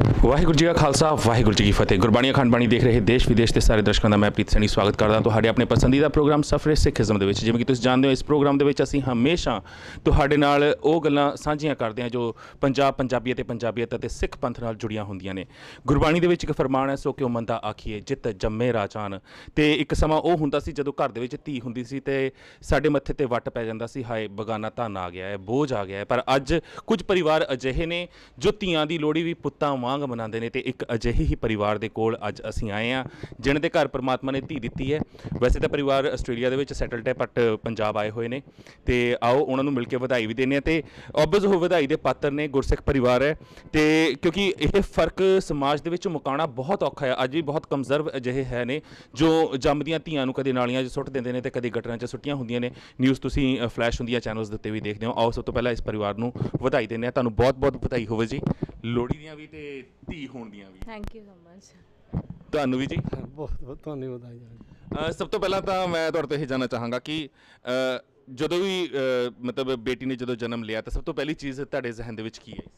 ਵਾਹਿਗੁਰੂ ਜੀ ਕਾ ਖਾਲਸਾ, ਵਾਹਿਗੁਰੂ ਜੀ ਕੀ ਫਤਿਹ। ਗੁਰਬਾਣੀ ਅਖੰਡ ਬਾਣੀ ਦੇਖ ਰਹੇ ਦੇਸ਼, ਵਿਦੇਸ਼ ਦੇ ਸਾਰੇ ਦਰਸ਼ਕਾਂ ਦਾ ਮੈਂ ਪ੍ਰੀਤ ਸੈਣੀ ਸਵਾਗਤ ਕਰਦਾ ਤੁਹਾਡੇ ਆਪਣੇ ਪਸੰਦੀਦਾ ਪ੍ਰੋਗਰਾਮ ਸਫਰੇ ਸਿੱਖੀਜ਼ਮ ਦੇ ਵਿੱਚ। ਜਿਵੇਂ ਕਿ ਤੁਸੀਂ ਜਾਣਦੇ ਹੋ, ਇਸ ਪ੍ਰੋਗਰਾਮ ਦੇ ਵਿੱਚ ਅਸੀਂ ਹਮੇਸ਼ਾ ਤੁਹਾਡੇ ਨਾਲ ਉਹ ਗੱਲਾਂ ਸਾਂਝੀਆਂ ਕਰਦੇ ਹਾਂ ਜੋ ਪੰਜਾਬ ਪੰਜਾਬੀਅਤ ਤੇ ਪੰਜਾਬੀਅਤ ਅਤੇ ਸਿੱਖ ਪੰਥ ਨਾਲ ਜੁੜੀਆਂ ਹੁੰਦੀਆਂ ਨੇ। ਗੁਰਬਾਣੀ ਦੇ ਵਿੱਚ ਇੱਕ ਫਰਮਾਨ ਹੈ, ਸੋ ਕਿਉ ਮੰਦਾ ਆਖੀਏ, ਜਿੱਤ ਜੰਮੇ ਰਾਜਾਨ। ਤੇ ਇੱਕ ਸਮਾਂ ਉਹ ਹੁੰਦਾ ਸੀ ਜਦੋਂ ਘਰ ਦੇ ਵਿੱਚ ਧੀ ਹੁੰਦੀ ਸੀ ਤੇ ਸਾਡੇ ਮੱਥੇ ਤੇ ਵੱਟ ਪੈ ਜਾਂਦਾ ਸੀ, ਹਾਏ ਬਗਾਨਾ ਧਨ ਆ ਗਿਆ ਹੈ, ਬੋਝ ਆ ਗਿਆ ਹੈ। ਪਰ ਅੱਜ ਕੁਝ ਪਰਿਵਾਰ ਅਜਿਹੇ ਨੇ ਜੋ ਧੀਆਂ ਦੀ ਲੋਹੜੀ ਵੀ ਪੁੱਤਾਂ ਵਾਂਗ ਮਨਾਉਂਦੇ ਨੇ ਤੇ ਇੱਕ ਅਜਿਹੇ ਹੀ ਪਰਿਵਾਰ ਦੇ ਕੋਲ ਅੱਜ ਅਸੀਂ ਆਏ ਆ ਜਿਨ੍ਹਾਂ ਦੇ ਘਰ ਪਰਮਾਤਮਾ ਨੇ ਧੀ ਦਿੱਤੀ ਹੈ। ਵੈਸੇ ਤਾਂ ਪਰਿਵਾਰ ਆਸਟ੍ਰੇਲੀਆ ਦੇ ਵਿੱਚ ਸੈਟਲਡ ਹੈ ਬਟ ਪੰਜਾਬ ਆਏ ਹੋਏ ਨੇ। ਤੇ ਆਓ ਉਹਨਾਂ ਨੂੰ ਮਿਲ ਕੇ ਵਧਾਈ ਵੀ ਦਿੰਦੇ ਆ ਤੇ ਆਬਵੀਅਸ ਉਹ ਵਧਾਈ ਦੇ ਪਾਤਰ ਨੇ, ਗੁਰਸਿੱਖ ਪਰਿਵਾਰ ਹੈ। ਤੇ ਕਿਉਂਕਿ ਇਹ ਫ਼ਰਕ ਸਮਾਜ ਦੇ ਵਿੱਚ ਮੁਕਾਉਣਾ ਬਹੁਤ ਔਖਾ ਹੈ, ਅੱਜ ਵੀ ਬਹੁਤ ਕਮਜ਼ਰਵ ਅਜਿਹੇ ਹੈ ਨੇ, ਜੋ ਜੰਮਦੀਆਂ ਧੀਆਂ ਨੂੰ ਕਦੇ ਨਾਲੀਆਂ 'ਚ ਸੁੱਟ ਦਿੰਦੇ ਨੇ ਤੇ ਕਦੇ ਗਟਰਾਂ 'ਚ ਸੁੱਟੀਆਂ ਹੁੰਦੀਆਂ ਨੇ। ਨਿਊਜ਼ ਤੁਸੀਂ ਫਲੈਸ਼ ਹੁੰਦੀਆਂ ਚੈਨਲਸ ਦੇ ਉੱਤੇ ਵੀ ਦੇਖਦੇ ਹੋ। ਆਓ ਸਭ ਤੋਂ ਪਹਿਲਾਂ ਇਸ ਪਰਿਵਾਰ ਨੂੰ ਵਧਾਈ ਦਿੰਦੇ ਆ ਤੁਹਾਨੂੰ ਬਹੁਤ-ਬਹੁਤ ਵਧਾਈ ਹੋਵੇ ਜੀ। ਲੋਹੜੀ ਦੀਆਂ ਵੀ ਤੇ ਧੀ ਹੋਣ ਦੀਆਂ ਵੀ। ਥੈਂਕ ਯੂ ਸੋ ਮਚ ਤੁਹਾਨੂੰ ਵੀ ਜੀ? ਬਹੁਤ ਬਹੁਤ ਤੁਹਾਨੂੰ ਵਧਾਈ ਅ, ਸਭ ਤੋਂ ਪਹਿਲਾਂ ਤਾਂ ਮੈਂ ਤੁਹਾਡੇ ਤੋਂ ਇਹ ਜਾਣਨਾ ਚਾਹਾਂਗਾ ਕਿ ਅ, ਜਦੋਂ ਵੀ ਅ, ਮਤਲਬ ਬੇਟੀ ਨੇ ਜਦੋਂ ਜਨਮ ਲਿਆ ਤਾਂ ਸਭ ਤੋਂ ਪਹਿਲੀ ਚੀਜ਼ ਤੁਹਾਡੇ ਜ਼ਿਹਨ ਦੇ ਵਿੱਚ ਕੀ ਆਈ ਸੀ?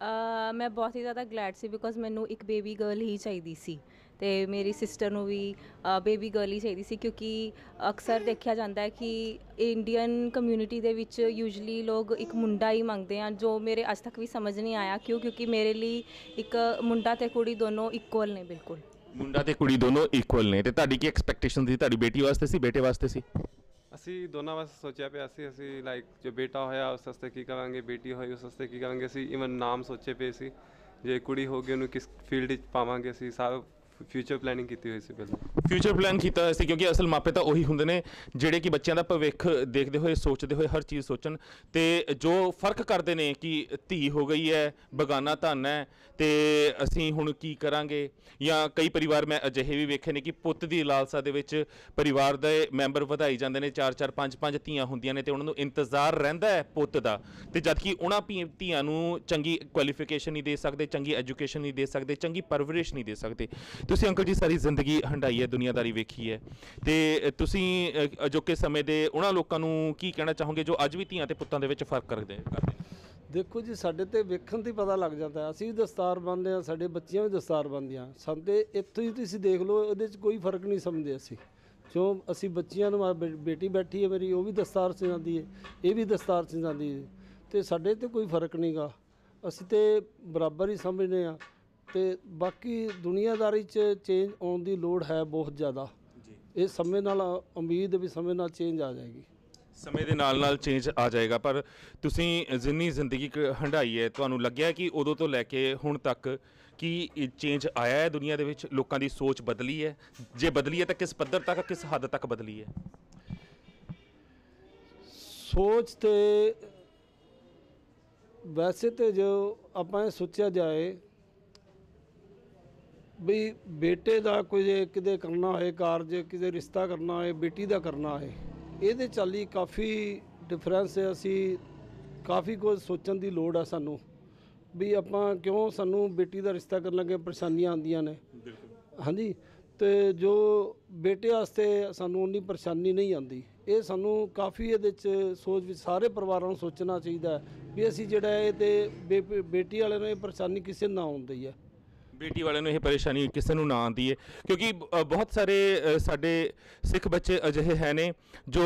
ਅਹ ਮੈਂ ਬਹੁਤ ਹੀ ਜ਼ਿਆਦਾ ਗਲੈਡ ਸੀ ਬਿਕੋਜ਼ ਮੈਨੂੰ ਇੱਕ ਬੇਬੀ ਗਰਲ ਹੀ ਚਾਹੀਦੀ ਸੀ। ਤੇ ਮੇਰੀ ਸਿਸਟਰ ਨੂੰ ਵੀ ਬੇਬੀ ਗਰਲ ਹੀ ਚਾਹੀਦੀ ਸੀ ਕਿਉਂਕਿ ਅਕਸਰ ਦੇਖਿਆ ਜਾਂਦਾ ਹੈ ਕਿ ਇੰਡੀਅਨ ਕਮਿਊਨਿਟੀ ਦੇ ਵਿੱਚ ਯੂਜੂਲੀ ਲੋਕ ਇੱਕ ਮੁੰਡਾ ਹੀ ਮੰਗਦੇ ਆ ਜੋ ਮੇਰੇ ਅੱਜ ਤੱਕ ਵੀ ਸਮਝ ਨਹੀਂ ਆਇਆ ਕਿਉਂ ਕਿਉਂਕਿ ਮੇਰੇ ਲਈ ਇੱਕ ਮੁੰਡਾ ਤੇ ਕੁੜੀ ਦੋਨੋਂ ਇਕੁਅਲ ਨੇ ਬਿਲਕੁਲ। ਮੁੰਡਾ ਤੇ ਕੁੜੀ ਦੋਨੋਂ ਇਕੁਅਲ ਨੇ ਤੇ ਤੁਹਾਡੀ ਕੀ ਐਕਸਪੈਕਟੇਸ਼ਨ ਸੀ? ਤੁਹਾਡੀ ਬੇਟੀ ਵਾਸਤੇ ਸੀ ਬੇਟੇ ਵਾਸਤੇ ਸੀ? ਅਸੀਂ ਦੋਨਾਂ ਵਾਸਤੇ ਸੋਚਿਆ ਪਿਆ ਸੀ ਅਸੀਂ ਲਾਈਕ ਜੋ ਬੇਟਾ ਹੋਇਆ ਉਸ ਵਾਸਤੇ ਕੀ ਕਰਾਂਗੇ ਬੇਟੀ ਹੋਈ ਉਸ ਵਾਸਤੇ ਕੀ ਕਰਾਂਗੇ ਅਸੀਂ ਇਵਨ ਨਾਮ ਸੋਚੇ ਪਏ ਸੀ ਜੇ ਕੁੜੀ ਹੋ ਗਈ ਉਹਨੂੰ ਕਿਸ ਫੀਲਡ ਵਿੱਚ ਪਾਵਾਂਗੇ ਅਸੀਂ ਸਾਰਾ ਫਿਊਚਰ ਪਲੈਨਿੰਗ ਕੀਤੀ ਹੋਈ ਸੀ ਪਹਿਲਾਂ? ਫਿਊਚਰ ਪਲਾਨ ਕੀਤਾ ਹੋਇਆ ਸੀ, ਕਿਉਂਕਿ ਅਸਲ ਮਾਪੇ ਤਾਂ ਉਹੀ ਹੁੰਦੇ ਨੇ, ਜਿਹੜੇ ਕਿ ਬੱਚਿਆਂ ਦਾ ਭਵਿੱਖ ਦੇਖਦੇ ਹੋਏ, ਸੋਚਦੇ ਹੋਏ, ਹਰ ਚੀਜ਼ ਸੋਚਣ। ਤੇ ਜੋ ਫ਼ਰਕ ਕਰਦੇ ਨੇ ਕਿ ਧੀ ਹੋ ਗਈ ਹੈ, ਬਗਾਨਾ ਧਨ ਹੈ, ਤੇ ਅਸੀਂ ਹੁਣ ਕੀ ਕਰਾਂਗੇ? ਜਾਂ ਕਈ ਪਰਿਵਾਰ ਮੈਂ ਅਜਿਹੇ ਵੀ ਵੇਖੇ ਨੇ ਕਿ ਪੁੱਤ ਦੀ ਲਾਲਸਾ ਦੇ ਵਿੱਚ ਪਰਿਵਾਰ ਦੇ ਮੈਂਬਰ ਵਧਾਈ ਜਾਂਦੇ ਨੇ 4 4 5 5 ਧੀਆਂ ਹੁੰਦੀਆਂ ਨੇ ਤੇ ਉਹਨਾਂ ਨੂੰ ਇੰਤਜ਼ਾਰ ਰਹਿੰਦਾ ਹੈ ਪੁੱਤ ਦਾ। ਤੇ ਜਦਕਿ ਉਹਨਾਂ ਧੀ- ਧੀਆਂ ਨੂੰ ਚੰਗੀ ਕੁਆਲੀਫਿਕੇਸ਼ਨ ਨਹੀਂ ਦੇ ਸਕਦੇ, ਚੰਗੀ ਐਜੂਕੇਸ਼ਨ ਨਹੀਂ ਦੇ ਸਕਦੇ, ਚੰਗੀ ਪਰਵਰਿਸ਼ ਨਹੀਂ ਦੇ ਸਕਦੇ। ਤੁਸੀਂ ਅੰਕਲ ਜੀ ਸਾਰੀ ਜ਼ਿੰਦਗੀ ਹੰਡਾਈ ਹੈ, ਦੁਨੀਆਦਾਰੀ ਵੇਖੀ ਹੈ। ਤੇ ਤੁਸੀਂ ਅਜੋਕੇ ਸਮੇਂ ਦੇ ਉਹਨਾਂ ਲੋਕਾਂ ਨੂੰ ਕੀ ਕਹਿਣਾ ਚਾਹੋਗੇ ਜੋ ਅੱਜ ਵੀ ਧੀਆਂ ਤੇ ਪੁੱਤਾਂ ਦੇ ਵਿੱਚ ਫ਼ਰਕ ਕਰਦੇ ਕਰਦੇ ਦੇਖੋ ਜੀ, ਸਾਡੇ ਤੇ ਵੇਖਣ ਤੇ ਪਤਾ ਲੱਗ ਜਾਂਦਾ ਅਸੀਂ ਵੀ ਦਸਤਾਰ ਬੰਨ੍ਹਦੇ ਆ ਸਾਡੇ ਬੱਚੀਆਂ ਵੀ ਦਸਤਾਰ ਬੰਨ੍ਹਦੀਆਂ। ਸਾਡੇ ਇੱਥੋਂ ਹੀ ਤੁਸੀਂ ਦੇਖ ਲਓ, ਇਹਦੇ 'ਚ ਕੋਈ ਫ਼ਰਕ ਨਹੀਂ ਸਮਝਦੇ ਅਸੀਂ। ਜੋ ਅਸੀਂ ਬੱਚੀਆਂ ਨੂੰ ਬੇਟੀ ਬੈਠੀ ਹੈ ਮੇਰੀ, ਉਹ ਵੀ ਦਸਤਾਰ ਸਜਾਉਂਦੀ ਹੈ, ਇਹ ਵੀ ਦਸਤਾਰ ਸਜਾਉਂਦੀ ਹੈ। ਤੇ ਸਾਡੇ ਤੇ ਕੋਈ ਫ਼ਰਕ ਨਹੀਂਗਾ ਅਸੀਂ ਤੇ ਬਰਾਬਰ ਹੀ ਸਮਝਦੇ ਆ ਤੇ ਬਾਕੀ ਦੁਨੀਆਦਾਰੀ 'ਚ ਚੇਂਜ ਆਉਣ ਦੀ ਲੋੜ ਹੈ ਬਹੁਤ ਜ਼ਿਆਦਾ। ਇਹ ਸਮੇਂ ਨਾਲ ਉਮੀਦ ਵੀ ਸਮੇਂ ਨਾਲ ਚੇਂਜ ਆ ਜਾਏਗੀ। ਸਮੇਂ ਦੇ ਨਾਲ ਨਾਲ ਚੇਂਜ ਆ ਜਾਏਗਾ ਪਰ ਤੁਸੀਂ ਜਿੰਨੀ ਜ਼ਿੰਦਗੀ ਕ- ਹੰਡਾਈ ਹੈ ਤੁਹਾਨੂੰ ਲੱਗਿਆ ਕਿ ਉਦੋਂ ਤੋਂ ਲੈ ਕੇ ਹੁਣ ਤੱਕ ਕੀ ਚੇਂਜ ਆਇਆ ਹੈ ਦੁਨੀਆ ਦੇ ਵਿੱਚ? ਲੋਕਾਂ ਦੀ ਸੋਚ ਬਦਲੀ ਹੈ? ਜੇ ਬਦਲੀ ਹੈ ਤਾਂ ਕਿਸ ਪੱਧਰ ਤੱਕ ਕਿਸ ਹੱਦ ਤੱਕ ਬਦਲੀ ਹੈ? ਸੋਚ ਤੇ ਵੈਸੇ ਤੇ ਜੋ ਆਪਾਂ ਇਹ ਸੋਚਿਆ ਜਾਏ ਵੀ ਬੇਟੇ ਦਾ ਕੋਈ ਕਿਤੇ ਕਰਨਾ ਹੋਏ ਕਾਰਜ ਕਿਤੇ ਰਿਸ਼ਤਾ ਕਰਨਾ ਹੋਏ ਬੇਟੀ ਦਾ ਕਰਨਾ ਹੋਏ ਇਹਦੇ ਚਾਲੀ ਕਾਫੀ ਡਿਫਰੈਂਸ ਹੈ। ਅਸੀਂ ਕਾਫੀ ਕੁਝ ਸੋਚਣ ਦੀ ਲੋੜ ਆ ਸਾਨੂੰ ਵੀ ਆਪਾਂ ਕਿਉਂ ਸਾਨੂੰ ਬੇਟੀ ਦਾ ਰਿਸ਼ਤਾ ਕਰਨ ਲੱਗੇ ਪਰੇਸ਼ਾਨੀਆਂ ਆਉਂਦੀਆਂ ਨੇ। ਹਾਂਜੀ ਤੇ ਜੋ ਬੇਟੇ ਵਾਸਤੇ ਸਾਨੂੰ ਉਨੀ ਪਰੇਸ਼ਾਨੀ ਨਹੀਂ ਆਉਂਦੀ ਇਹ ਸਾਨੂੰ ਕਾਫੀ ਇਹਦੇ ਚ ਸੋਚ ਵਿੱਚ ਸਾਰੇ ਪਰਿਵਾਰਾਂ ਨੂੰ ਸੋਚਣਾ ਚਾਹੀਦਾ ਵੀ ਅਸੀਂ ਜਿਹੜਾ ਇਹ ਤੇ ਬੇਟੀ ਵਾਲਿਆਂ ਨੂੰ ਇਹ ਪਰੇਸ਼ਾਨੀ ਕਿਸੇ ਨੂੰ ਨਾ ਆਉਂਦੀ ਹੈ ਬੇਟੀ ਵਾਲਿਆਂ ਨੂੰ ਇਹ ਪਰੇਸ਼ਾਨੀ ਕਿਸੇ ਨੂੰ ਨਾ ਆਉਂਦੀ ਹੈ। ਕਿਉਂਕਿ ਅ, ਬਹੁਤ ਸਾਰੇ ਅ, ਸਾਡੇ ਸਿੱਖ ਬੱਚੇ ਅਜਿਹੇ ਹੈ ਨੇ ਜੋ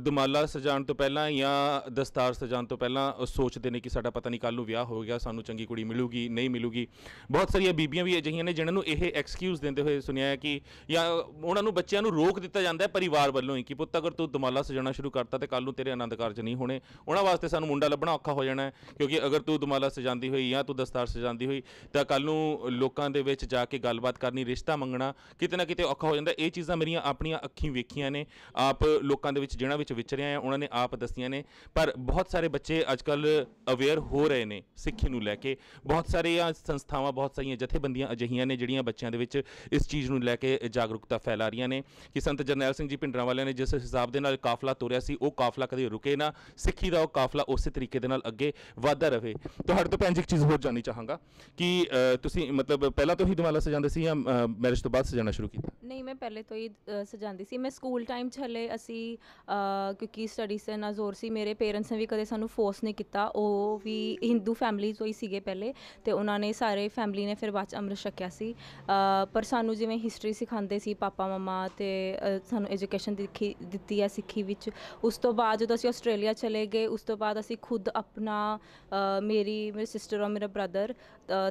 ਦਮਾਲਾ ਸਜਾਉਣ ਤੋਂ ਪਹਿਲਾਂ ਜਾਂ ਦਸਤਾਰ ਸਜਾਉਣ ਤੋਂ ਪਹਿਲਾਂ ਅ, ਸੋਚਦੇ ਨੇ ਕਿ ਸਾਡਾ ਪਤਾ ਨਹੀਂ ਕੱਲ ਨੂੰ ਵਿਆਹ ਹੋ ਗਿਆ ਸਾਨੂੰ ਚੰਗੀ ਕੁੜੀ ਮਿਲੂਗੀ ਨਹੀਂ ਮਿਲੂਗੀ। ਬਹੁਤ ਸਾਰੀਆਂ ਬੀਬੀਆਂ ਵੀ ਅਜਿਹੀਆਂ ਨੇ ਜਿਨ੍ਹਾਂ ਨੂੰ ਇਹ ਐਕਸਕਿਊਜ਼ ਦਿੰਦੇ ਹੋਏ ਸੁਣਿਆ ਹੈ ਕਿ ਜਾਂ ਉਹਨਾਂ ਨੂੰ ਬੱਚਿਆਂ ਨੂੰ ਰੋਕ ਦਿੱਤਾ ਜਾਂਦਾ ਹੈ ਪਰਿਵਾਰ ਵੱਲੋਂ ਹੀ ਕਿ ਪੁੱਤ ਅਗਰ ਤੂੰ ਦਮਾਲਾ ਸਜਾਉਣਾ ਸ਼ੁਰੂ ਕਰਤਾ ਤੇ ਕੱਲ ਨੂੰ ਤੇਰੇ ਆਨੰਦ ਕਾਰਜ ਨਹੀਂ ਹੋਣੇ ਉਹਨਾਂ ਵਾਸਤੇ ਸਾਨੂੰ ਮੁੰਡਾ ਲੱਭਣਾ ਔਖਾ ਹੋ ਜਾਣਾ ਹੈ। ਕਿਉਂਕਿ ਅਗਰ ਤੂੰ ਦੁਮਾਲਾ ਸਜਾਉਂਦੀ ਹੋਈ ਜਾਂ ਤੂੰ ਦਸਤਾਰ ਸਜਾਉਂਦੀ ਹੋਈ ਤਾਂ ਕੱਲ ਨੂੰ ਲੋਕ ਲੋਕਾਂ ਦੇ ਵਿੱਚ ਜਾ ਕੇ ਗੱਲਬਾਤ ਕਰਨੀ, ਰਿਸ਼ਤਾ ਮੰਗਣਾ, ਕਿਤੇ ਨਾ ਕਿਤੇ ਔਖਾ ਹੋ ਜਾਂਦਾ। ਇਹ ਚੀਜ਼ਾਂ ਮੇਰੀਆਂ ਆਪਣੀਆਂ ਅੱਖੀਂ ਵੇਖੀਆਂ ਨੇ। ਆਪ ਲੋਕਾਂ ਦੇ ਵਿੱਚ ਜਿਹਨਾਂ ਵਿੱਚ ਵਿਚਰਿਆ ਆ ਉਹਨਾਂ ਨੇ ਆਪ ਦੱਸੀਆਂ ਨੇ। ਪਰ ਬਹੁਤ ਸਾਰੇ ਬੱਚੇ ਅੱਜਕੱਲ ਅਵੇਅਰ ਹੋ ਰਹੇ ਨੇ ਸਿੱਖੀ ਨੂੰ ਲੈ ਕੇ। ਬਹੁਤ ਸਾਰੀਆਂ ਸੰਸਥਾਵਾਂ, ਬਹੁਤ ਸਾਰੀਆਂ ਜਥੇਬੰਦੀਆਂ ਅਜਿਹੀਆਂ ਨੇ ਜਿਹੜੀਆਂ ਬੱਚਿਆਂ ਦੇ ਵਿੱਚ ਇਸ ਚੀਜ਼ ਨੂੰ ਲੈ ਕੇ ਜਾਗਰੂਕਤਾ ਫੈਲਾ ਰਹੀਆਂ ਨੇ ਕਿ ਸੰਤ ਜਰਨੈਲ ਸਿੰਘ ਜੀ ਭਿੰਡਰਾਂ ਵਾਲਿਆਂ ਨੇ ਜਿਸ ਹਿਸਾਬ ਦੇ ਨਾਲ ਕਾਫਲਾ ਤੋਰਿਆ ਸੀ, ਉਹ ਕਾਫਲਾ ਕਦੇ ਰੁਕੇ ਨਾ। ਸਿੱਖੀ ਦਾ ਉਹ ਕਾਫਲਾ ਉਸੇ ਤਰੀਕੇ ਦੇ ਨਾਲ ਅੱਗੇ ਵਧਦਾ ਰਹੇ। ਤੁਹਾਡੇ ਤੋਂ ਭੈਣ ਜੀ ਇੱਕ ਚੀਜ਼ ਹੋਰ ਜਾਣਨੀ ਚਾਹਾਂਗਾ ਕਿ ਤੁਸੀਂ ਮਤਲਬ ਮਤਲਬ ਪਹਿਲਾਂ ਤੋਂ ਹੀ ਦੁਮਾਲਾ ਸਜਾਉਂਦੇ ਸੀ ਜਾਂ ਮੈਰਿਜ ਤੋਂ ਬਾਅਦ ਸਜਾਉਣਾ ਸ਼ੁਰੂ ਕੀਤਾ? ਨਹੀਂ ਮੈਂ ਪਹਿਲੇ ਤੋਂ ਹੀ ਅ, ਸਜਾਉਂਦੀ ਸੀ। ਮੈਂ ਸਕੂਲ ਟਾਈਮ 'ਚ ਹਲੇ ਅਸੀਂ ਅ, ਕਿਉਂਕਿ ਸਟੱਡੀਜ਼ 'ਤੇ ਨਾ ਜ਼ੋਰ ਸੀ ਮੇਰੇ ਪੇਰੈਂਟਸ ਨੇ ਵੀ ਕਦੇ ਸਾਨੂੰ ਫੋਰਸ ਨਹੀਂ ਕੀਤਾ। ਉਹ ਵੀ ਹਿੰਦੂ ਫੈਮਿਲੀ ਤੋਂ ਹੀ ਸੀਗੇ ਪਹਿਲੇ ਤੇ ਉਹਨਾਂ ਨੇ ਸਾਰੇ ਫੈਮਿਲੀ ਨੇ ਫਿਰ ਬਾਅਦ 'ਚ ਅੰਮ੍ਰਿਤ ਛਕਿਆ ਸੀ। ਅ, ਪਰ ਸਾਨੂੰ ਜਿਵੇਂ ਹਿਸਟਰੀ ਸਿਖਾਉਂਦੇ ਸੀ ਪਾਪਾ ਮਮਾ ਤੇ ਅ, ਸਾਨੂੰ ਐਜੂਕੇਸ਼ਨ ਦਿੱਤੀ ਦਿੱਤੀ ਹੈ ਸਿੱਖੀ ਵਿੱਚ। ਉਸ ਤੋਂ ਬਾਅਦ ਜਦੋਂ ਅਸੀਂ ਆਸਟ੍ਰੇਲੀਆ ਚਲੇ ਗਏ ਉਸ ਤੋਂ ਬਾਅਦ ਅਸੀਂ ਖੁਦ ਆਪਣਾ ਅ, ਮੇਰੀ ਮੇਰੇ ਸਿਸਟਰ ਔਰ ਮੇਰਾ ਬ੍ਰਦਰ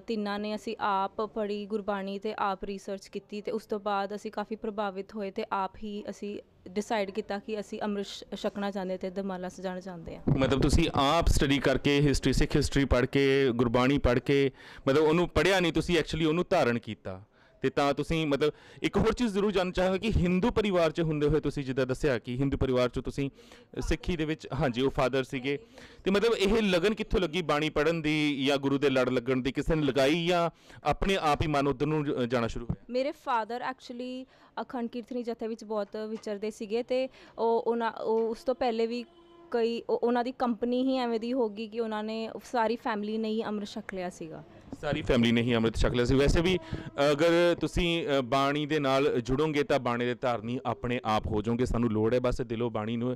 ਤਿੰਨਾਂ ਨੇ ਅਸੀਂ ਆਪ ਪੜ੍ਹੀ ਗੁਰਬਾਣੀ ਤੇ ਆਪ ਰਿਸਰਚ ਕੀਤੀ ਤੇ ਉਸ ਤੋਂ ਬਾਅਦ ਅਸੀਂ ਕਾਫੀ ਪ੍ਰਭਾਵਿਤ ਹੋਏ ਤੇ ਆਪ ਹੀ ਅਸੀਂ ਡਿਸਾਈਡ ਕੀਤਾ ਕਿ ਅਸੀਂ ਅੰਮ੍ਰਿਤ ਛਕਣਾ ਚਾਹੁੰਦੇ ਤੇ ਦਮਾਲਾ ਸਜਾਣਾ ਚਾਹੁੰਦੇ ਹਾਂ। ਮਤਲਬ ਤੁਸੀਂ ਆਪ ਸਟੱਡੀ ਕਰਕੇ ਹਿਸਟਰੀ ਸਿੱਖ ਹਿਸਟਰੀ ਪੜ੍ਹ ਕੇ, ਗੁਰਬਾਣੀ ਪੜ੍ਹ ਕੇ, ਮਤਲਬ ਉਹਨੂੰ ਪੜ੍ਹਿਆ ਨਹੀਂ, ਤੁਸੀਂ ਐਕਚੁਅਲੀ ਉਹਨੂੰ ਧਾਰਨ ਕੀਤਾ। ਤੇ ਤਾਂ ਤੁਸੀਂ ਮਤਲਬ ਇੱਕ ਹੋਰ ਚੀਜ਼ ਜ਼ਰੂਰ ਜਾਣਨਾ ਚਾਹਾਂਗਾ ਕਿ ਹਿੰਦੂ ਪਰਿਵਾਰ 'ਚ ਹੁੰਦੇ ਹੋਏ ਤੁਸੀਂ ਜਿੱਦਾਂ ਦੱਸਿਆ ਕਿ ਹਿੰਦੂ ਪਰਿਵਾਰ 'ਚ ਤੁਸੀਂ ਸਿੱਖੀ ਦੇ ਵਿੱਚ, ਹਾਂਜੀ, ਉਹ ਫਾਦਰ ਸੀਗੇ। ਤੇ ਮਤਲਬ ਇਹ ਲਗਨ ਕਿੱਥੋਂ ਲੱਗੀ? ਬਾਣੀ ਪੜ੍ਹਨ ਦੀ ਜਾਂ ਗੁਰੂ ਦੇ ਲੜ ਲੱਗਣ ਦੀ ਕਿਸੇ ਨੇ ਲਗਾਈ ਜਾਂ ਆਪਣੇ ਆਪ ਹੀ ਮਨ ਉਧਰ ਨੂੰ ਜਾਣਾ ਸ਼ੁਰੂ ਹੋਇਆ? ਮੇਰੇ ਫਾਦਰ ਐਕਚੁਅਲੀ ਅਖੰਡ ਕੀਰਤਨੀ ਜਥੇ ਵਿੱਚ ਬਹੁਤ ਵਿਚਰਦੇ ਸੀਗੇ ਤੇ ਉਹ ਉਹਨਾਂ, ਉਹ ਉਸ ਤੋਂ ਪਹਿਲੇ ਵੀ ਕਈ ਉਹਨਾਂ ਦੀ ਕੰਪਨੀ ਹੀ ਐਵੇਂ ਦੀ ਹੋਗੀ ਕਿ ਉਹਨਾਂ ਨੇ ਸਾਰੀ ਫੈਮਿਲੀ ਨੇ ਹੀ ਅੰਮ੍ਰਿਤ ਛਕ ਲਿਆ ਸੀਗਾ। ਸਾਰੀ ਫੈਮਿਲੀ ਨੇ ਹੀ ਅੰਮ੍ਰਿਤ ਛਕ ਲਿਆ ਸੀ। ਵੈਸੇ ਵੀ ਅਗਰ ਤੁਸੀਂ ਬਾਣੀ ਦੇ ਨਾਲ ਜੁੜੋਗੇ ਤਾਂ ਬਾਣੀ ਦੇ ਧਾਰਨੀ ਆਪਣੇ ਆਪ ਹੋ ਜਾਓਗੇ। ਸਾਨੂੰ ਲੋੜ ਹੈ ਬਸ ਦਿਲੋਂ ਬਾਣੀ ਨੂੰ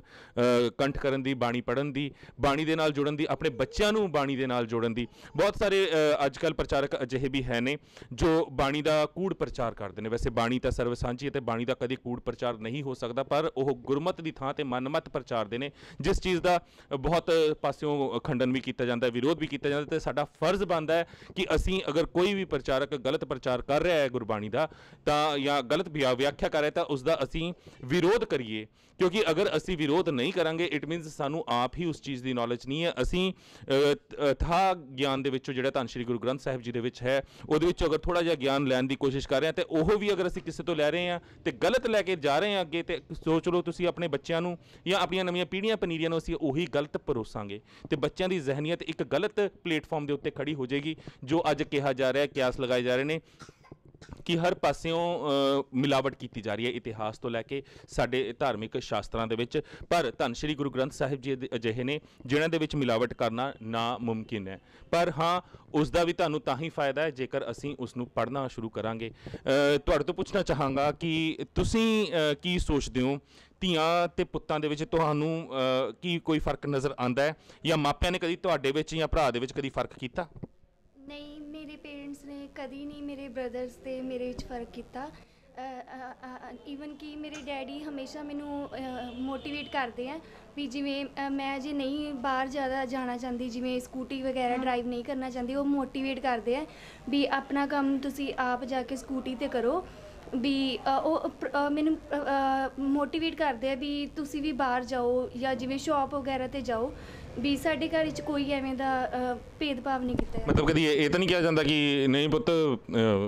ਕੰਠ ਕਰਨ ਦੀ, ਬਾਣੀ ਪੜਨ ਦੀ, ਬਾਣੀ ਦੇ ਨਾਲ ਜੁੜਨ ਦੀ, ਆਪਣੇ ਬੱਚਿਆਂ ਨੂੰ ਬਾਣੀ ਦੇ ਨਾਲ ਜੋੜਨ ਦੀ। ਬਹੁਤ ਸਾਰੇ ਅੱਜ ਕੱਲ ਪ੍ਰਚਾਰਕ ਅਜਿਹੇ ਵੀ ਹੈ ਨੇ ਜੋ ਬਾਣੀ ਦਾ ਕੂੜ ਪ੍ਰਚਾਰ ਕਰਦੇ ਨੇ। ਵੈਸੇ ਬਾਣੀ ਤਾਂ ਸਰਵ ਸਾਂਝੀ ਹੈ ਤੇ ਬਾਣੀ ਦਾ ਕਦੇ ਕੂੜ ਪ੍ਰਚਾਰ ਨਹੀਂ ਹੋ ਸਕਦਾ, ਪਰ ਉਹ ਗੁਰਮਤ ਦੀ ਥਾਂ ਤੇ ਮਨਮਤ ਪ੍ਰਚਾਰਦੇ ਨੇ, ਜਿਸ ਚੀਜ਼ ਦਾ ਬਹੁਤ ਪਾਸਿਓਂ ਖੰਡਨ ਵੀ ਕੀਤਾ ਜਾਂਦਾ, ਵਿਰੋਧ ਵੀ ਕੀਤਾ ਜਾਂਦਾ ਤੇ ਸਾਡਾ ਫਰਜ਼ ਬਣਦਾ ਹੈ ਕਿ ਅਸੀਂ ਅਗਰ ਕੋਈ ਵੀ ਪ੍ਰਚਾਰਕ ਗਲਤ ਪ੍ਰਚਾਰ ਕਰ ਰਿਹਾ ਹੈ ਗੁਰਬਾਣੀ ਦਾ ਤਾਂ ਜਾਂ ਗਲਤ ਵਿਆ- ਵਿਆਖਿਆ ਕਰ ਰਿਹਾ ਤਾਂ ਉਸ ਦਾ ਅਸੀਂ ਵਿਰੋਧ ਕਰੀਏ। ਕਿਉਂਕਿ ਅਗਰ ਅਸੀਂ ਵਿਰੋਧ ਨਹੀਂ ਕਰਾਂਗੇ ਇਟ ਮੀਨਸ ਸਾਨੂੰ ਆਪ ਹੀ ਉਸ ਚੀਜ਼ ਦੀ ਨੌਲੇਜ ਨਹੀਂ ਹੈ। ਅਸੀਂ ਅ, ਥਾ ਗਿਆਨ ਦੇ ਵਿੱਚੋਂ ਜਿਹੜਾ ਧੰਨ ਸ਼੍ਰੀ ਗੁਰੂ ਗ੍ਰੰਥ ਸਾਹਿਬ ਜੀ ਦੇ ਵਿੱਚ ਹੈ ਉਹਦੇ ਵਿੱਚੋਂ ਅਗਰ ਥੋੜਾ ਜਿਹਾ ਗਿਆਨ ਲੈਣ ਦੀ ਕੋਸ਼ਿਸ਼ ਕਰ ਰਹੇ ਹਾਂ ਤੇ ਉਹ ਵੀ ਅਗਰ ਅਸੀਂ ਕਿਸੇ ਤੋਂ ਲੈ ਰਹੇ ਹਾਂ ਤੇ ਗਲਤ ਲੈ ਕੇ ਜਾ ਰਹੇ ਹਾਂ ਅੱਗੇ ਤੇ ਸੋਚ ਲਓ ਤੁਸੀਂ ਆਪਣੇ ਬੱਚਿਆਂ ਨੂੰ ਜਾਂ ਆਪਣੀਆਂ ਨਵੀਆਂ ਪੀੜ੍ਹੀਆਂ ਪਨੀਰੀਆਂ ਨੂੰ ਅਸੀਂ ਉਹੀ ਗਲਤ ਪਰੋਸਾਂਗੇ। ਤੇ ਬੱਚਿਆਂ ਦੀ ਜ਼ਹਿਨੀਅਤ ਇੱਕ ਗਲਤ ਪਲੇਟਫਾਰਮ ਦੇ ਉੱਤੇ ਖੜੀ ਹੋ ਜਾਏਗੀ ਜੋ ਅੱਜ ਕਿਹਾ ਜਾ ਰਿਹਾ, ਕਿਆਸ ਲਗਾਏ ਜਾ ਰਹੇ ਨੇ ਕਿ ਹਰ ਪਾਸਿਓਂ ਮਿਲਾਵਟ ਕੀਤੀ ਜਾ ਰਹੀ ਹੈ ਇਤਿਹਾਸ ਤੋਂ ਲੈ ਕੇ ਸਾਡੇ ਧਾਰਮਿਕ ਸ਼ਾਸਤਰਾਂ ਦੇ ਵਿੱਚ। ਪਰ ਧੰਨ ਸ਼੍ਰੀ ਗੁਰੂ ਗ੍ਰੰਥ ਸਾਹਿਬ ਜੀ ਅਜਿਹੇ ਨੇ, ਜਿਨ੍ਹਾਂ ਦੇ ਵਿੱਚ ਮਿਲਾਵਟ ਕਰਨਾ ਨਾ ਮੁਮਕਿਨ ਹੈ। ਪਰ ਹਾਂ, ਉਸ ਦਾ ਵੀ ਤੁਹਾਨੂੰ ਤਾਂ ਹੀ ਫਾਇਦਾ ਹੈ ਜੇਕਰ ਅਸੀਂ ਉਸ ਨੂੰ ਪੜ੍ਹਨਾ ਸ਼ੁਰੂ ਕਰਾਂਗੇ। ਤੁਹਾਡੇ ਤੋਂ ਪੁੱਛਣਾ ਚਾਹਾਂਗਾ ਕਿ ਤੁਸੀਂ ਕੀ ਸੋਚਦੇ ਹੋ? ਧੀਆਂ ਤੇ ਪੁੱਤਾਂ ਦੇ ਵਿੱਚ ਤੁਹਾਨੂੰ ਕੀ ਕੋਈ ਫ਼ਰਕ ਨਜ਼ਰ ਆਉਂਦਾ ਹੈ? ਜਾਂ ਮਾਪਿਆਂ ਨੇ ਕਦੀ ਤੁਹਾਡੇ ਵਿੱਚ ਜਾਂ ਭਰਾ ਦੇ ਵਿੱਚ ਕਦੀ ਫ਼ਰਕ ਕੀਤਾ? ਮੇਰੇ ਪੇਰੈਂਟਸ ਨੇ ਕਦੀ ਨਹੀਂ ਮੇਰੇ ਬ੍ਰਦਰਸ ਤੇ ਮੇਰੇ ਵਿੱਚ ਫ਼ਰਕ ਕੀਤਾ। ਈਵਨ ਕਿ ਮੇਰੇ ਡੈਡੀ ਹਮੇਸ਼ਾ ਮੈਨੂੰ ਮੋਟੀਵੇਟ ਕਰਦੇ ਆ ਵੀ ਜਿਵੇਂ ਅ, ਮੈਂ ਜੇ ਨਹੀਂ ਬਾਹਰ ਜ਼ਿਆਦਾ ਜਾਣਾ ਚਾਹੁੰਦੀ ਜਿਵੇਂ ਸਕੂਟੀ ਵਗੈਰਾ ਡਰਾਈਵ ਨਹੀਂ ਕਰਨਾ ਚਾਹੁੰਦੀ ਉਹ ਮੋਟੀਵੇਟ ਕਰਦੇ ਆ ਵੀ ਆਪਣਾ ਕੰਮ ਤੁਸੀਂ ਆਪ ਜਾ ਕੇ ਸਕੂਟੀ ਤੇ ਕਰੋ। ਵੀ ਉਹ ਮੈਨੂੰ ਮੋਟੀਵੇਟ ਕਰਦੇ ਆ ਵੀ ਤੁਸੀਂ ਵੀ ਬਾਹਰ ਜਾਓ ਜਾਂ ਜਿਵੇਂ ਸ਼ਾਪ ਵਗੈਰਾ ਤੇ ਜਾਓ ਵੀ ਸਾਡੇ ਘਰ ਵਿੱਚ ਕੋਈ ਐਵੇਂ ਦਾ ਭੇਦਭਾਵ ਨਹੀਂ ਕੀਤਾ ਜਾਂਦਾ। ਮਤਲਬ ਕਦੀ ਇਹ ਇਹ ਤਾਂ ਨਹੀਂ ਕਿਹਾ ਜਾਂਦਾ ਕਿ ਨਹੀਂ ਪੁੱਤ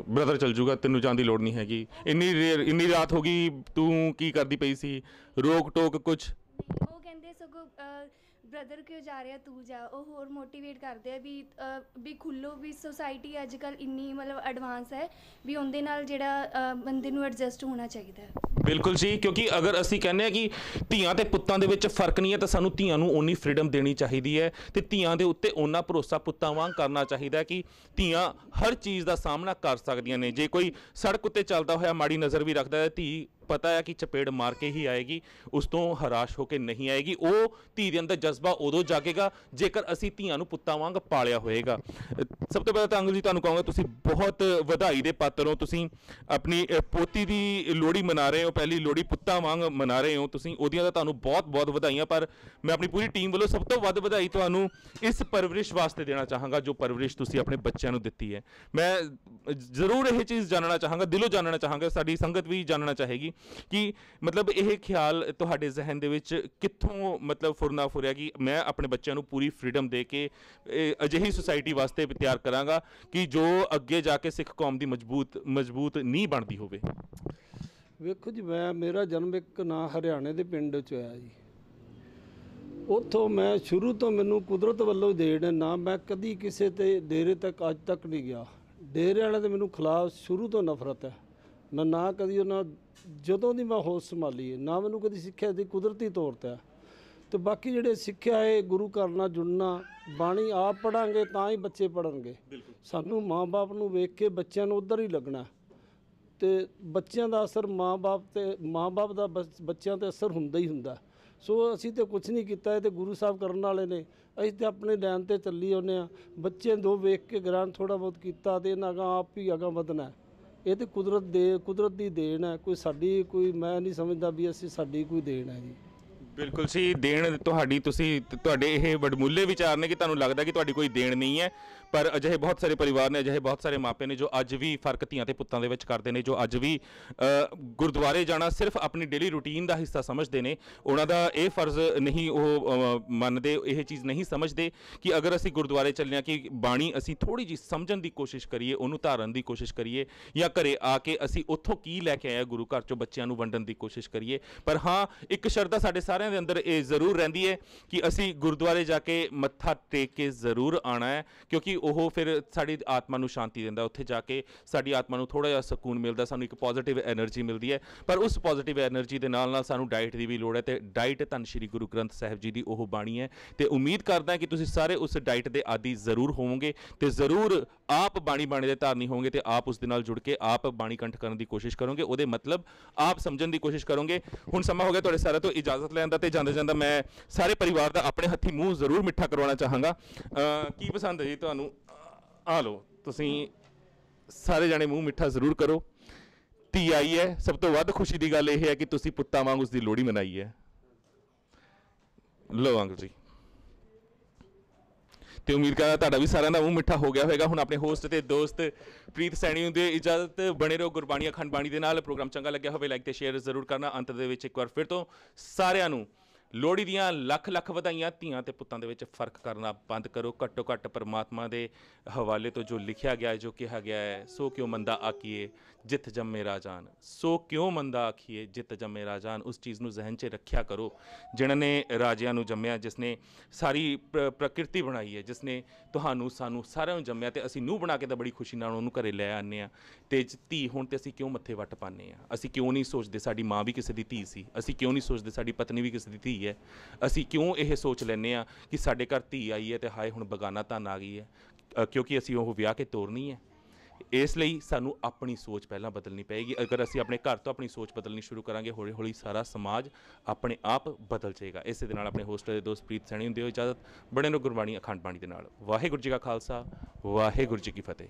ਬ੍ਰਦਰ ਚਲ ਜੂਗਾ ਤੈਨੂੰ ਜਾਣ ਦੀ ਲੋੜ ਨਹੀਂ ਹੈਗੀ। ਇੰਨੀ ਦੇਰ ਇੰਨੀ ਰਾਤ ਹੋ ਗਈ ਤੂੰ ਕੀ ਕਰਦੀ ਪਈ ਸੀ? ਰੋਕ ਟੋਕ ਕੁਝ ਉਹ ਕਹਿੰਦੇ ਸਗੋਂ ਬ੍ਰਦਰ ਕਿਉਂ ਜਾ ਰਿਹਾ ਤੂੰ ਜਾ। ਉਹ ਹੋਰ ਮੋਟੀਵੇਟ ਕਰਦੇ ਆ ਵੀ ਅ, ਵੀ ਖੁੱਲੋ ਵੀ ਸੋਸਾਇਟੀ ਅੱਜ ਕੱਲ ਇੰਨੀ ਮਤਲਬ ਐਡਵਾਂਸ ਹੈ ਵੀ ਉਹਦੇ ਨਾਲ ਜਿਹੜਾ ਅ, ਬੰਦੇ ਨੂੰ ਐਡਜਸਟ ਹੋਣਾ ਚਾਹੀਦਾ ਹੈ। ਬਿਲਕੁਲ ਜੀ ਕਿਉਂਕਿ ਅਗਰ ਅਸੀਂ ਕਹਿੰਦੇ ਆ ਕਿ ਧੀਆਂ ਤੇ ਪੁੱਤਾਂ ਦੇ ਵਿੱਚ ਫ਼ਰਕ ਨਹੀਂ ਹੈ ਤਾਂ ਸਾਨੂੰ ਧੀਆਂ ਨੂੰ ਓਨੀ ਫ੍ਰੀडम ਦੇਣੀ ਚਾਹੀਦੀ ਹੈ ਤੇ ਧੀਆਂ ਦੇ ਉੱਤੇ ਓਨਾ ਭਰੋਸਾ ਪੁੱਤਾਂ ਵਾਂਗ ਕਰਨਾ ਚਾਹੀਦਾ ਹੈ ਕਿ ਧੀਆਂ ਹਰ ਚੀਜ਼ ਦਾ ਸਾਹਮਣਾ ਕਰ ਸਕਦੀਆਂ ਨੇ। ਜੇ ਕੋਈ ਸੜਕ ਉੱਤੇ ਚੱਲਦਾ ਹੋਇਆ ਮਾੜੀ ਨਜ਼ਰ ਵੀ ਰੱਖਦਾ ਹੈ ਧੀ ਪਤਾ ਹੈ ਕਿ ਚਪੇੜ ਮਾਰ ਕੇ ਹੀ ਆਏਗੀ, ਉਸ ਤੋਂ ਹਰਾਸ਼ ਹੋ ਕੇ ਨਹੀਂ ਆਏਗੀ। ਉਹ ਧੀ ਦੇ ਅੰਦਰ ਜਜ਼ਬਾ ਉਦੋਂ ਜਾਗੇਗਾ, ਜੇਕਰ ਅਸੀਂ ਧੀਆਂ ਨੂੰ ਪੁੱਤਾਂ ਵਾਂਗ ਪਾਲਿਆ ਹੋਏਗਾ। ਸਭ ਤੋਂ ਪਹਿਲਾਂ ਤਾਂ ਅੰਗਲ ਜੀ, ਤੁਹਾਨੂੰ ਕਹਾਂਗਾ, ਤੁਸੀਂ ਬਹੁਤ ਵਧਾਈ ਦੇ ਪਾਤਰ ਹੋ। ਤੁਸੀਂ ਆਪਣੀ ਪੋਤੀ ਦੀ ਲੋਹੜੀ ਮਨਾ ਰਹੇ ਹੋ, ਪਹਿਲੀ ਲੋਹੜੀ ਪੁੱਤਾਂ ਵਾਂਗ ਮਨਾ ਰਹੇ ਹੋ। ਤੁਸੀਂ ਉਹਦੀਆਂ ਤਾਂ ਤੁਹਾਨੂੰ ਬਹੁਤ ਬਹੁਤ ਵਧਾਈਆਂ, ਪਰ ਮੈਂ ਆਪਣੀ ਪੂਰੀ ਟੀਮ ਵੱਲੋਂ ਸਭ ਤੋਂ ਵੱਧ ਵਧਾਈ ਤੁਹਾਨੂੰ ਇਸ ਪਰਵਰਿਸ਼ ਵਾਸਤੇ ਦੇਣਾ ਚਾਹਾਂਗਾ, ਜੋ ਪਰਵਰਿਸ਼ ਤੁਸੀਂ ਆਪਣੇ ਬੱਚਿਆਂ ਨੂੰ ਦਿੱਤੀ ਹੈ। ਮੈਂ ਜ਼ਰੂਰ ਇਹ ਚੀਜ਼ ਜਾਣਨਾ ਚਾਹਾਂਗਾ, ਦਿਲੋਂ ਜਾਣਨਾ ਚਾਹਾਂਗਾ, ਸਾਡੀ ਸੰਗਤ ਵੀ ਜਾਣਨਾ ਚਾਹੇਗੀ। ਕਿ ਮਤਲਬ ਇਹ ਖਿਆਲ ਤੁਹਾਡੇ ਜ਼ਿਹਨ ਦੇ ਵਿੱਚ ਕਿੱਥੋਂ ਮਤਲਬ ਫੁਰਨਾ ਫੁਰਿਆ ਕਿ ਮੈਂ ਆਪਣੇ ਬੱਚਿਆਂ ਨੂੰ ਪੂਰੀ ਫ੍ਰੀडम ਦੇ ਕੇ ਇਹ ਅਜਿਹੀ ਸੁਸਾਇਟੀ ਵਾਸਤੇ ਤਿਆਰ ਕਰਾਂਗਾ ਕਿ ਜੋ ਅੱਗੇ ਜਾ ਕੇ ਸਿੱਖ ਕੌਮ ਦੀ ਮਜ਼ਬੂਤ ਮਜ਼ਬੂਤ ਨਹੀਂ ਬਣਦੀ ਹੋਵੇ। ਵੇਖੋ ਜੀ ਮੈਂ ਮੇਰਾ ਜਨਮ ਇੱਕ ਨਾ ਹਰਿਆਣੇ ਦੇ ਪਿੰਡ ਚ ਹੋਇਆ ਜੀ। ਉੱਥੋਂ ਮੈਂ ਸ਼ੁਰੂ ਤੋਂ ਮੈਨੂੰ ਕੁਦਰਤ ਵੱਲੋਂ ਦੇਣ ਹੈ, ਨਾ ਮੈਂ ਕਦੀ ਕਿਸੇ ਤੇ ਡੇਰੇ ਤੱਕ ਅੱਜ ਤੱਕ ਨਹੀਂ ਗਿਆ। ਡੇਰੇ ਵਾਲਿਆਂ ਦੇ ਮੈਨੂੰ ਖਿਲਾਫ ਸ਼ੁਰੂ ਤੋਂ ਨਫ਼ਰਤ ਹੈ। ਮੈਂ ਨਾ ਕਦੀ ਉਹਨਾਂ ਜਦੋਂ ਦੀ ਮੈਂ ਹੋਸ਼ ਸੰਭਾਲੀ ਹੈ ਨਾ ਮੈਨੂੰ ਕਦੀ ਸਿੱਖਿਆ ਦੀ ਕੁਦਰਤੀ ਤੌਰ ਤੇ। ਹੈ। ਤੇ ਬਾਕੀ ਜਿਹੜੇ ਸਿੱਖਿਆ ਹੈ ਗੁਰੂ ਘਰ ਨਾਲ ਜੁੜਨਾ ਬਾਣੀ ਆਪ ਪੜਾਂਗੇ ਤਾਂ ਹੀ ਬੱਚੇ ਪੜਨਗੇ ਸਾਨੂੰ ਮਾਂ-ਬਾਪ ਨੂੰ ਵੇਖ ਕੇ ਬੱਚਿਆਂ ਨੂੰ ਉਧਰ ਹੀ ਲੱਗਣਾ। ਤੇ ਬੱਚਿਆਂ ਦਾ ਅਸਰ ਮਾਂ-ਬਾਪ ਤੇ ਮਾਂ-ਬਾਪ ਦਾ ਬਸ- ਬੱਚਿਆਂ ਤੇ ਅਸਰ ਹੁੰਦਾ ਹੀ ਹੁੰਦਾ। ਸੋ ਅਸੀਂ ਤੇ ਕੁਝ ਨਹੀਂ ਕੀਤਾ ਇਹ ਤੇ ਗੁਰੂ ਸਾਹਿਬ ਕਰਨ ਵਾਲੇ ਨੇ। ਅਸੀਂ ਤੇ ਆਪਣੇ ਲਾਈਨ ਤੇ ਚੱਲੀ ਆਉਂਦੇ ਆ ਬੱਚੇ ਦੋ ਵੇਖ ਕੇ ਗ੍ਰਹਿਣ ਥੋੜਾ ਬਹੁਤ ਕੀਤਾ ਤੇ ਇਹਨਾਂ ਅਗਾਂਹ ਆਪ ਹੀ ਅਗਾਂਹ ਵਧਣਾ। ਹੈ। ਇਹ ਤੇ ਕੁਦਰਤ ਦੇ, ਕੁਦਰਤ ਦੀ ਦੇਣ ਹੈ। ਕੋਈ ਸਾਡੀ, ਕੋਈ ਮੈਂ ਨਹੀਂ ਸਮਝਦਾ ਵੀ ਅਸੀਂ ਸਾਡੀ ਕੋਈ ਦੇਣ ਹੈ ਜੀ। ਬਿਲਕੁਲ ਸੀ ਦੇਣ ਤੁਹਾਡੀ ਤੁਸੀਂ, ਤੁਹਾਡੇ ਇਹ ਵਡਮੁੱਲੇ ਵਿਚਾਰ ਨੇ ਕਿ ਤੁਹਾਨੂੰ ਲੱਗਦਾ ਕਿ ਤੁਹਾਡੀ ਕੋਈ ਦੇਣ ਨਹੀਂ ਹੈ, ਪਰ ਅਜਿਹੇ ਬਹੁਤ ਸਾਰੇ ਪਰਿਵਾਰ ਨੇ, ਅਜਿਹੇ ਬਹੁਤ ਸਾਰੇ ਮਾਪੇ ਨੇ ਜੋ ਅੱਜ ਵੀ ਫ਼ਰਕ ਧੀਆਂ ਤੇ ਪੁੱਤਾਂ ਦੇ ਵਿੱਚ ਕਰਦੇ ਨੇ, ਜੋ ਅੱਜ ਵੀ ਗੁਰਦੁਆਰੇ ਜਾਣਾ ਸਿਰਫ ਆਪਣੀ ਡੇਲੀ ਰੂਟੀਨ ਦਾ ਹਿੱਸਾ ਸਮਝਦੇ ਨੇ। ਉਹਨਾਂ ਦਾ ਇਹ ਫਰਜ਼ ਨਹੀਂ, ਉਹ ਮੰਨਦੇ, ਇਹ ਚੀਜ਼ ਨਹੀਂ ਸਮਝਦੇ ਕਿ ਅਗਰ ਅਸੀਂ ਗੁਰਦੁਆਰੇ ਚੱਲੇ ਹਾਂ ਕਿ ਬਾਣੀ ਅਸੀਂ ਥੋੜੀ ਜਿਹੀ ਸਮਝਣ ਦੀ ਕੋਸ਼ਿਸ਼ ਕਰੀਏ, ਉਹਨੂੰ ਧਾਰਨ ਦੀ ਕੋਸ਼ਿਸ਼ ਕਰੀਏ ਜਾਂ ਘਰੇ ਆ ਕੇ ਅਸੀਂ ਉੱਥੋਂ ਕੀ ਲੈ ਕੇ ਆਏ ਹਾਂ ਗੁਰੂ ਘਰ ਚੋਂ ਬੱਚਿਆਂ ਨੂੰ ਵੰਡਣ ਦੀ ਕੋਸ਼ਿਸ਼ ਕਰੀਏ। ਪਰ ਹਾਂ, ਇੱਕ ਸ਼ਰਧਾ ਸਾਡੇ ਸਾਰਿਆਂ ਸਾਰਿਆਂ ਦੇ ਅੰਦਰ ਇਹ ਜ਼ਰੂਰ ਰਹਿੰਦੀ ਹੈ ਕਿ ਅਸੀਂ ਗੁਰਦੁਆਰੇ ਜਾ ਕੇ ਮੱਥਾ ਟੇਕ ਕੇ ਜ਼ਰੂਰ ਆਣਾ ਹੈ, ਕਿਉਂਕਿ ਉਹ ਫਿਰ ਸਾਡੀ ਆਤਮਾ ਨੂੰ ਸ਼ਾਂਤੀ ਦਿੰਦਾ, ਉੱਥੇ ਜਾ ਕੇ ਸਾਡੀ ਆਤਮਾ ਨੂੰ ਥੋੜਾ ਜਿਹਾ ਸਕੂਨ ਮਿਲਦਾ, ਸਾਨੂੰ ਇੱਕ ਪੋਜ਼ਿਟਿਵ એનર્ਜੀ ਮਿਲਦੀ ਹੈ। ਪਰ ਉਸ ਪੋਜ਼ਿਟਿਵ એનર્ਜੀ ਦੇ ਨਾਲ ਨਾਲ ਸਾਨੂੰ ਡਾਈਟ ਦੀ ਵੀ ਲੋੜ ਹੈ ਤੇ ਡਾਈਟ ਧੰਨ ਸ਼੍ਰੀ ਗੁਰੂ ਗ੍ਰੰਥ ਸਾਹਿਬ ਜੀ ਦੀ ਉਹ ਬਾਣੀ ਹੈ। ਤੇ ਉਮੀਦ ਕਰਦਾ ਕਿ ਤੁਸੀਂ ਸਾਰੇ ਉਸ ਡਾਈਟ ਦੇ ਆਦੀ ਜ਼ਰੂਰ ਹੋਵੋਗੇ ਤੇ ਜ਼ਰੂਰ ਆਪ ਬਾਣੀ ਬਾਣੀ ਦੇ ਧਾਰਨੀ ਹੋਵੋਗੇ ਤੇ ਆਪ ਉਸ ਦੇ ਨਾਲ ਜੁੜ ਕੇ ਆਪ ਬਾਣੀ ਕੰਠ ਕਰਨ ਦੀ ਕੋਸ਼ਿਸ਼ ਕਰੋਗੇ। ਉਹਦੇ ਮਤਲਬ ਆਪ ਸਮਝਣ ਦੀ ਕੋਸ਼ਿਸ਼ ਕਰੋਗੇ। ਹੁਣ ਸਮਾਂ ਹੋ ਗਿਆ ਤੁਹਾਡੇ ਸਾਰਿਆਂ ਤੋਂ, ਇਜਾਜ਼ਤ ਲੈਣ ਦਾ ਤੇ ਜਾਂਦੇ ਜਾਂਦਾ ਮੈਂ ਸਾਰੇ ਪਰਿਵਾਰ ਦਾ ਆਪਣੇ ਹੱਥੀ ਮੂੰਹ ਜ਼ਰੂਰ ਮਿੱਠਾ ਕਰਵਾਉਣਾ ਚਾਹਾਂਗਾ। ਅਹ, ਕੀ ਪਸੰਦ ਹੈ ਜੀ ਤੁਹਾਨੂੰ? ਆ ਲਓ, ਤੁਸੀਂ ਸਾਰੇ ਜਾਣੇ ਮੂੰਹ ਮਿੱਠਾ ਜ਼ਰੂਰ ਕਰੋ। ਧੀ ਆਈ ਹੈ, ਸਭ ਤੋਂ ਵੱਧ ਖੁਸ਼ੀ ਦੀ ਗੱਲ ਇਹ ਹੈ ਕਿ ਤੁਸੀਂ ਪੁੱਤਾਂ ਵਾਂਗ ਉਸ ਦੀ ਲੋਹੜੀ ਮਨਾਈ ਹੈ। ਲਓ ਅੰਕਲ ਜੀ। ਤੇ ਉਮੀਦ ਕਰਦਾ ਤੁਹਾਡਾ ਵੀ ਸਾਰਿਆਂ ਦਾ ਮੂੰਹ ਮਿੱਠਾ ਹੋ ਗਿਆ ਹੋਵੇਗਾ। ਹੁਣ ਆਪਣੇ ਹੋਸਟ ਤੇ ਦੋਸਤ ਪ੍ਰੀਤ ਸੈਣੀ ਨੂੰ ਦੇ ਇਜਾਜ਼ਤ। ਬਣੇ ਰਹੋ ਗੁਰਬਾਣੀ ਅਖੰਡ ਬਾਣੀ ਦੇ ਨਾਲ। ਪ੍ਰੋਗਰਾਮ ਚੰਗਾ ਲੱਗਿਆ ਹੋਵੇ ਲਾਈਕ ਤੇ ਸ਼ੇਅਰ ਜ਼ਰੂਰ ਕਰਨਾ। ਅੰਤ ਦੇ ਵਿੱਚ ਇੱਕ ਵਾਰ ਫਿਰ ਤੋਂ ਸਾਰਿਆਂ ਨੂੰ ਲੋਹੜੀ ਦੀਆਂ ਲੱਖ ਲੱਖ ਵਧਾਈਆਂ ਧੀਆਂ ਤੇ ਪੁੱਤਾਂ ਦੇ ਵਿੱਚ ਫ਼ਰਕ ਕਰਨਾ ਬੰਦ ਕਰੋ। ਘੱਟੋ ਘੱਟ ਪਰਮਾਤਮਾ ਦੇ ਹਵਾਲੇ ਤੋਂ ਜੋ ਲਿਖਿਆ ਗਿਆ ਹੈ ਜੋ ਕਿਹਾ ਗਿਆ ਹੈ, ਸੋ ਕਿਉਂ ਮੰਦਾ ਆਖੀਏ, ਜਿੱਤ ਜੰਮੇ ਰਾਜਾਨ। ਸੋ ਕਿਉਂ ਮੰਦਾ ਆਖੀਏ, ਜਿੱਤ ਜੰਮੇ ਰਾਜਾਨ, ਉਸ ਚੀਜ਼ ਨੂੰ ਜ਼ਿਹਨ 'ਚ ਰੱਖਿਆ ਕਰੋ। ਜਿਨ੍ਹਾਂ ਨੇ ਰਾਜਿਆਂ ਨੂੰ ਜੰਮਿਆ, ਜਿਸ ਨੇ ਸਾਰੀ ਪ੍ਰ- ਪ੍ਰਕਿਰਤੀ ਬਣਾਈ ਹੈ, ਜਿਸ ਨੇ ਤੁਹਾਨੂੰ, ਸਾਨੂੰ ਸਾਰਿਆਂ ਨੂੰ ਜੰਮਿਆ ਤੇ ਅਸੀਂ ਨੂੰ ਬਣਾ ਕੇ ਤਾਂ ਬੜੀ ਖੁਸ਼ੀ ਨਾਲ ਉਹਨੂੰ ਘਰੇ ਲੈ ਆਉਂਦੇ ਆ ਤੇ ਜ- ਧੀ ਹੁਣ ਤੇ ਅਸੀਂ ਕਿਉਂ ਮੱਥੇ ਵੱਟ ਪਾਉਂਦੇ ਆ ਅਸੀਂ ਕਿਉਂ ਨਹੀਂ ਸੋਚਦੇ ਸਾਡੀ ਮਾਂ ਵੀ ਕਿਸੇ ਦੀ ਧੀ ਸੀ? ਅਸੀਂ ਕਿਉਂ ਨਹੀਂ ਸੋਚਦੇ ਸਾਡੀ ਪਤਨੀ ਵੀ ਕਿਸੇ ਦੀ ਧੀ ਹੈ। ਅਸੀਂ ਕਿਉਂ ਇਹ ਸੋਚ ਲੈਂਦੇ ਆ ਕਿ ਸਾਡੇ ਘਰ ਧੀ ਆਈ ਹੈ ਤੇ ਹਾਏ ਹੁਣ ਬਗਾਨਾ ਧਨ ਆ ਗਈ ਹੈ ਅ, ਕਿਉਂਕਿ ਅਸੀਂ ਉਹ ਵਿਆਹ ਕੇ ਤੋਰਨੀ ਹੈ। ਇਸ ਲਈ ਸਾਨੂੰ ਆਪਣੀ ਸੋਚ ਪਹਿਲਾਂ ਬਦਲਣੀ ਪਏਗੀ। ਅਗਰ ਅਸੀਂ ਆਪਣੇ ਘਰ ਤੋਂ ਆਪਣੀ ਸੋਚ ਬਦਲਣੀ ਸ਼ੁਰੂ ਕਰਾਂਗੇ ਹੌਲੀ ਹੌਲੀ ਸਾਰਾ ਸਮਾਜ ਆਪਣੇ ਆਪ ਬਦਲ ਜਾਏਗਾ। ਇਸੇ ਦੇ ਨਾਲ ਆਪਣੇ ਹੋਸਟਲ ਦੇ ਦੋਸਤ ਪ੍ਰੀਤ ਸੈਣੀ ਹੁੰਦੇ ਹੋ ਇਜਾਜ਼ਤ ਬੜੇ ਨੂੰ ਗੁਰਬਾਣੀ ਅਖੰਡ ਬਾਣੀ ਦੇ ਨਾਲ। ਵਾਹਿਗੁਰੂ ਜੀ ਕਾ ਖਾਲਸਾ ਵਾਹਿਗੁਰੂ ਜੀ ਕੀ ਫਤਿਹ।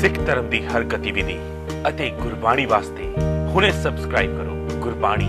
ਸਿੱਖ ਧਰਮ ਦੀ ਹਰ ਗਤੀਵਿਧੀ ਅਤੇ ਗੁਰਬਾਣੀ ਵਾਸਤੇ ਹੁਣੇ ਸਬਸਕ੍ਰਾਈਬ ਕਰੋ ਗੁਰਬਾਣੀ